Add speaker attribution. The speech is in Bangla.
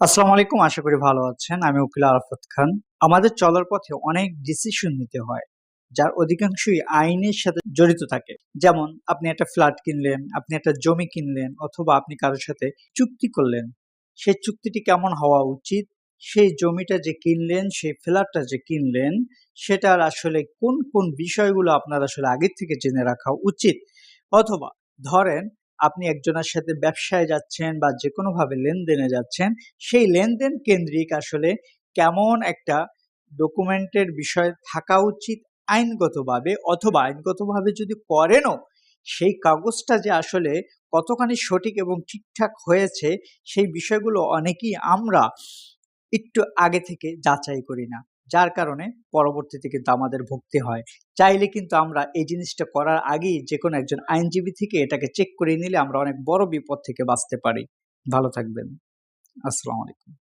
Speaker 1: আসসালামু আলাইকুম, আশা করি ভালো আছেন। আমি উকিল আরাফাত খান। আমাদের চলার পথে অনেক ডিসিশন নিতে হয়, যার অধিকাংশই আইনের সাথে জড়িত থাকে। যেমন, আপনি একটা ফ্ল্যাট কিনলেন, আপনি একটা জমি কিনলেন, অথবা আপনি কারোর সাথে চুক্তি করলেন। সেই চুক্তিটি কেমন হওয়া উচিত? সেই জমিটা যে কিনলেন, সেই ফ্ল্যাটটা যে কিনলেন, সেটার আসলে কোন কোন বিষয়গুলো আপনার আসলে আগের থেকে জেনে রাখা উচিত? অথবা, ধরেন আপনি একজনের সাথে ব্যবসায় যাচ্ছেন বা যে কোনোভাবে লেনদেনে যাচ্ছেন, সেই লেনদেন কেন্দ্রিক আসলে কেমন একটা ডকুমেন্টের বিষয় থাকা উচিত আইনগতভাবে অথবা আইনগতভাবে যদি করেনও, সেই কাগজটা যে আসলে কতখানি সঠিক এবং ঠিকঠাক হয়েছে, সেই বিষয়গুলো অনেকেই আমরা একটু আগে থেকে যাচাই করি না। যার কারণে পরবর্তীতে কিন্তু আমাদের ভুগতে হয়। চাইলে কিন্তু আমরা এই জিনিসটা করার আগেই যে কোনো একজন আইনজীবী থেকে এটাকে চেক করে নিলে আমরা অনেক বড় বিপদ থেকে বাঁচতে পারি। ভালো থাকবেন। আসসালামু আলাইকুম।